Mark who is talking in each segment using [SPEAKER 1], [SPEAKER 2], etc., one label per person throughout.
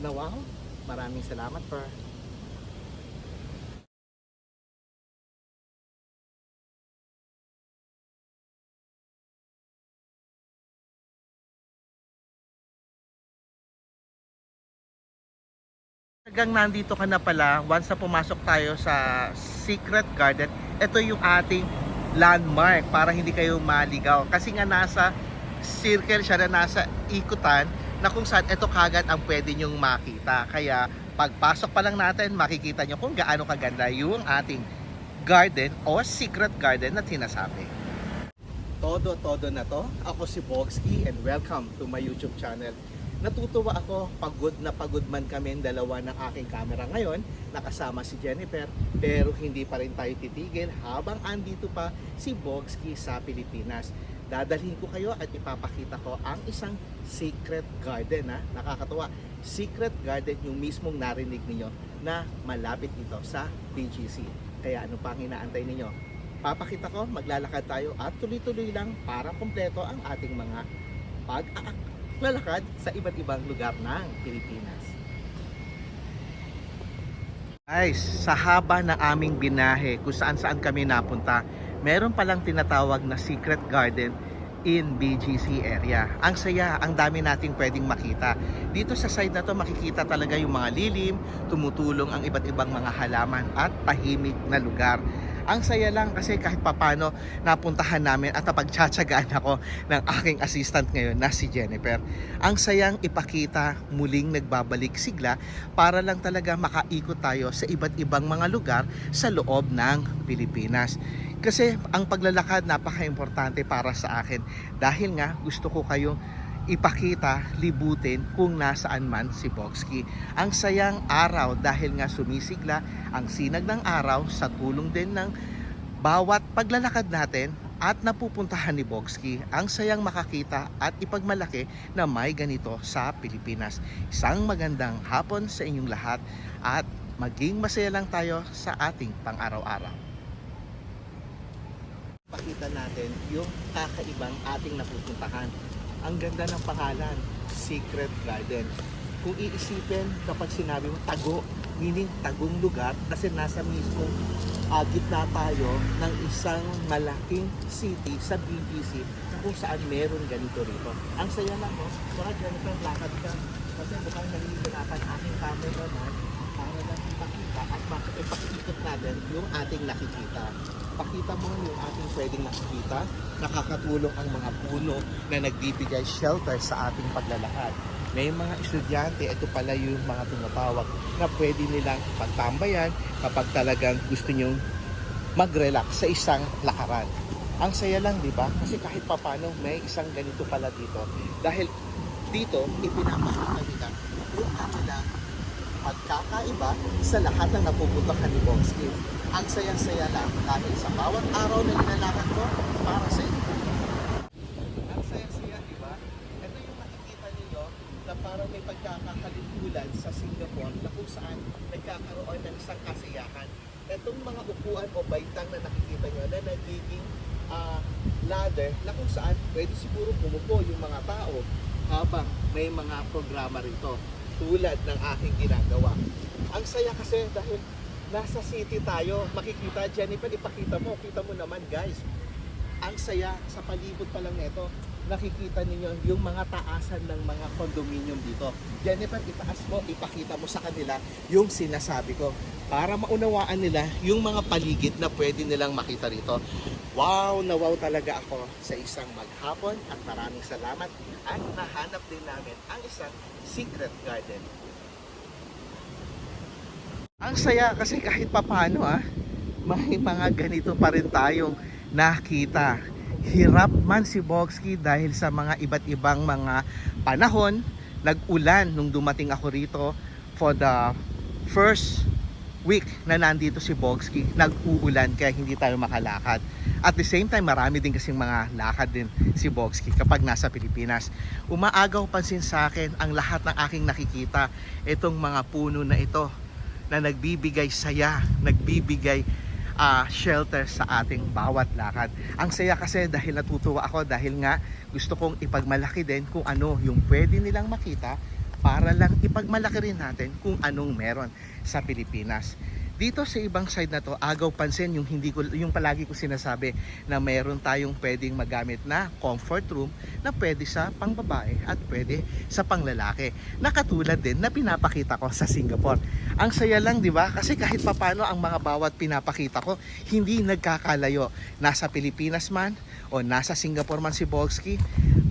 [SPEAKER 1] Wow. Maraming salamat for Hanggang nandito ka na pala, once na pumasok tayo sa Secret Garden, ito yung ating landmark para hindi kayo maligaw. Kasi nga nasa circle siya na nasa ikutan na kung saan ito kagad ang pwede nyong makita. Kaya pagpasok pa lang natin, makikita nyo kung gaano kaganda yung ating garden o secret garden na sinasabi. Todo, todo na to. Ako si Bogsky and welcome to my YouTube channel. Natutuwa ako, pagod na pagod man kami ang dalawa ng aking camera ngayon, nakasama si Jennifer, pero hindi pa rin tayo titigil habang andito pa si Bogsky sa Pilipinas. Dadalhin ko kayo at ipapakita ko ang isang secret garden ha. Nakakatuwa. Secret garden yung mismong narinig ninyo na malapit ito sa BGC. Kaya ano pa ang inaantay ninyo? Papakita ko, maglalakad tayo at tuloy-tuloy lang para kumpleto ang ating mga pag-lalakad sa iba't ibang lugar ng Pilipinas. Guys, sa haba ng aming binahe kung saan saan kami napunta, meron palang tinatawag na secret garden in BGC area. Ang saya, ang dami nating pwedeng makita. Dito sa side na to makikita talaga yung mga lilim, tumutulong ang iba't ibang mga halaman at tahimik na lugar. Ang saya lang kasi kahit papano napuntahan namin at napagtsatsagaan ako ng aking assistant ngayon na si Jennifer. Ang sayang ipakita muling nagbabalik sigla para lang talaga makaikot tayo sa iba't ibang mga lugar sa loob ng Pilipinas. Kasi ang paglalakad napaka-importante para sa akin dahil nga gusto ko kayong ipakita, libutin kung nasaan man si Bogsky. Ang sayang araw dahil nga sumisigla ang sinag ng araw sa tulong din ng bawat paglalakad natin at napupuntahan ni Bogsky. Ang sayang makakita at ipagmalaki na may ganito sa Pilipinas. Isang magandang hapon sa inyong lahat at maging masaya lang tayo sa ating pang-araw-araw. Pakita natin yung kakaibang ating napupuntahan. Ang ganda ng pangalan, Secret Garden. Kung iisipin kapag sinabi mo tago, meaning tagong lugar kasi nasa mismong uh, gitna tayo ng isang malaking city sa BGC na kung saan meron ganito rito. Ang saya lang mo, mga Jennifer, lakad ka kasi mukhang nangihirapan aking camera na para lang ipakita at mak- ipakikot natin yung ating nakikita. Pakita mo yung ating pwedeng nakikita. Nakakatulong ang mga puno na nagbibigay shelter sa ating paglalakad. May mga estudyante, ito pala yung mga tinatawag na pwede nilang pagtambayan kapag talagang gusto nyong mag-relax sa isang lakaran. Ang saya lang, di ba? Kasi kahit papano, may isang ganito pala dito. Dahil dito, ipinapakita nila yung kanilang pagkakaiba sa lahat ng napupuntahan ni Bogsky. Ang saya-saya lang dahil sa bawat araw na nilalakad ko para sa inyo. Ang saya-saya, di ba? Ito yung makikita ninyo na parang may pagkakakalitulan sa Singapore na kung saan nagkakaroon ng isang kasiyahan. Itong mga upuan o baitang na nakikita nyo na nagiging ah, ladder na kung saan pwede siguro pumupo yung mga tao habang may mga programa rito tulad ng aking ginagawa. Ang saya kasi dahil nasa city tayo, makikita, Jennifer, ipakita mo, kita mo naman guys, ang saya sa palibot pa lang nito, nakikita ninyo yung mga taasan ng mga condominium dito. Jennifer, itaas mo, ipakita mo sa kanila yung sinasabi ko para maunawaan nila yung mga paligid na pwede nilang makita rito. Wow na wow talaga ako sa isang maghapon at maraming salamat at nahanap din namin ang isang secret garden. Ang saya kasi kahit papano ah, may mga ganito pa rin tayong nakita. Hirap man si Bogsky dahil sa mga iba't ibang mga panahon. Nag-ulan nung dumating ako rito for the first week na nandito si Bogsky. Nag-uulan kaya hindi tayo makalakad. At the same time, marami din kasing mga lakad din si Bogsky kapag nasa Pilipinas. Umaagaw pansin sa akin ang lahat ng aking nakikita. Itong mga puno na ito na nagbibigay saya, nagbibigay ah, shelter sa ating bawat lakad. Ang saya kasi dahil natutuwa ako dahil nga gusto kong ipagmalaki din kung ano yung pwede nilang makita para lang ipagmalaki rin natin kung anong meron sa Pilipinas. Dito sa ibang side na to, agaw pansin yung hindi ko yung palagi ko sinasabi na meron tayong pwedeng magamit na comfort room na pwede sa pangbabae at pwede sa panglalaki. Nakatulad din na pinapakita ko sa Singapore. Ang saya lang, 'di ba? Kasi kahit papano ang mga bawat pinapakita ko, hindi nagkakalayo. Nasa Pilipinas man o nasa Singapore man si Bolski,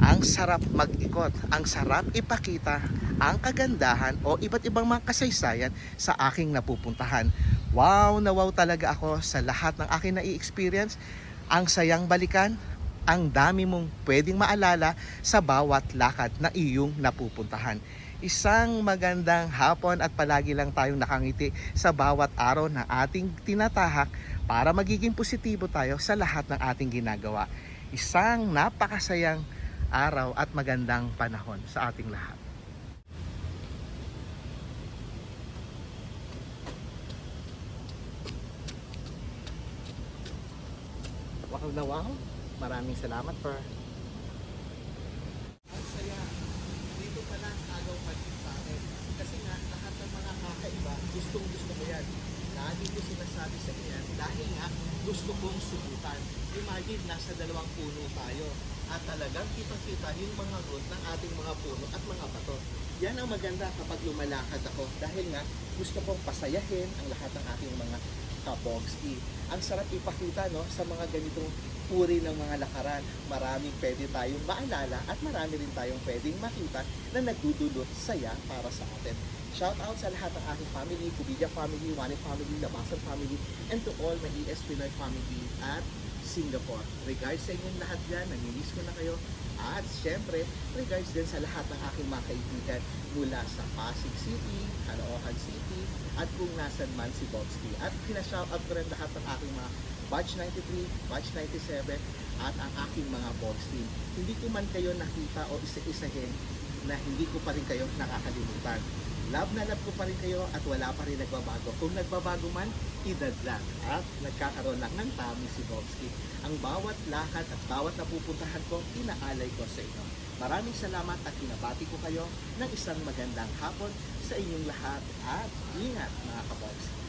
[SPEAKER 1] ang sarap mag-ikot, ang sarap ipakita ang kagandahan o iba't ibang mga kasaysayan sa aking napupuntahan. Wow na wow talaga ako sa lahat ng aking na-experience. Ang sayang balikan, ang dami mong pwedeng maalala sa bawat lakad na iyong napupuntahan. Isang magandang hapon at palagi lang tayong nakangiti sa bawat araw na ating tinatahak para magiging positibo tayo sa lahat ng ating ginagawa. Isang napakasayang araw at magandang panahon sa ating lahat. Wow. Maraming salamat for ang saya. Dito pa lang agaw pansin sa akin. Kasi nga, lahat ng mga kakaiba, gustong gusto ko yan. Lagi ko sinasabi sa inyo. Dahil nga, gusto kong subukan. Imagine, nasa dalawang puno tayo. At talagang kitang-kita yung mga root ng ating mga puno at mga bato. Yan ang maganda kapag lumalakad ako. Dahil nga, gusto kong pasayahin ang lahat ng ating mga kabogski. Ang sarap ipakita no, sa mga ganitong uri ng mga lakaran. Maraming pwede tayong maalala at marami rin tayong pwedeng makita na nagdudulot saya para sa atin. Shout out sa lahat ng aking family, Kubidia family, Wani family, Labasan family, and to all my ES Pinoy family at Singapore. Regards sa inyong lahat dyan, namimiss ko na kayo. At syempre, regards din sa lahat ng aking mga kaibigan mula sa Pasig City, Caloocan City, at kung nasan man si Bobski. At pinashoutout ko rin lahat ng aking mga Batch 93, Batch 97, at ang aking mga Box team. Hindi ko man kayo nakita o isa-isahin na hindi ko pa rin kayo nakakalimutan. Love na love ko pa rin kayo at wala pa rin nagbabago. Kung nagbabago man, edad lang. At nagkakaroon lang ng tami si Bobski. Ang bawat lakad at bawat napupuntahan ko, inaalay ko sa inyo. Maraming salamat at kinabati ko kayo ng isang magandang hapon sa inyong lahat at ingat mga kabobski.